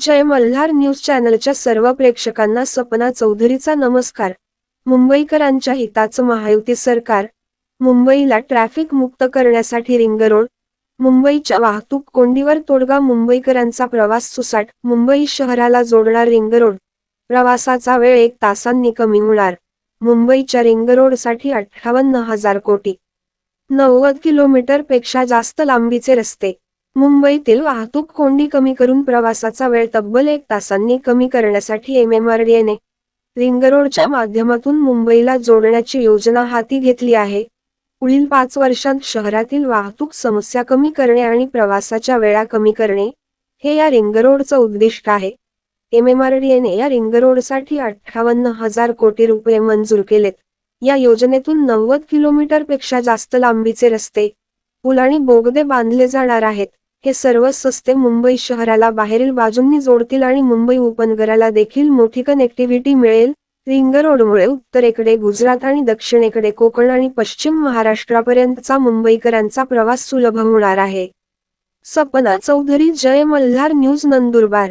जय Malhar news चॅनलच्या सर्व प्रेक्षकांना सपना चौधरीचा नमस्कार. मुंबईकरांच्या हिताचं महायुती सरकार. मुंबईला ट्रॅफिक मुक्त करण्यासाठी रिंग रोड. मुंबईच्या वाहतूक कोंडीवर तोडगा मुंबईकरांचा प्रवास सुसाट मुंबई शहराला जोडणार रिंग रोड. प्रवासाचा वेळ एक तासांनी कमी होणार. मुंबईच्या रिंग रोडसाठी अठ्ठावन्न हजार कोटी. नव्वद किलोमीटरपेक्षा जास्त लांबीचे रस्ते. मुंबईतील वाहतूक कोंडी कमी करून प्रवासाचा वेळ तब्बल एक तासांनी कमी करण्यासाठी एमएमआरडीएने रिंग रोडच्या माध्यमातून मुंबईला जोडण्याची योजना हाती घेतली आहे. पुढील पाच वर्षांत शहरातील वाहतूक समस्या कमी करणे आणि प्रवासाच्या वेळा कमी करणे हे या रिंग रोडचं उद्दिष्ट आहे. एमएमआरडीएने या रिंग रोडसाठी अठ्ठावन्न हजार कोटी रुपये मंजूर केलेत. या योजनेतून नव्वद किलोमीटरपेक्षा जास्त लांबीचे रस्ते पुल आणि बोगदे बांधले जाणार आहेत. हे सर्व सस्ते मुंबई शहराला बाहेरील बाजूंनी जोडतील आणि मुंबई उपनगराला देखील मोठी कनेक्टिव्हिटी मिळेल. रिंग रोडमुळे उत्तरेकडे गुजरात आणि दक्षिणेकडे कोकण आणि पश्चिम महाराष्ट्रापर्यंतचा मुंबईकरांचा प्रवास सुलभ होणार आहे. सपना चौधरी जय मल्हार न्यूज नंदुरबार.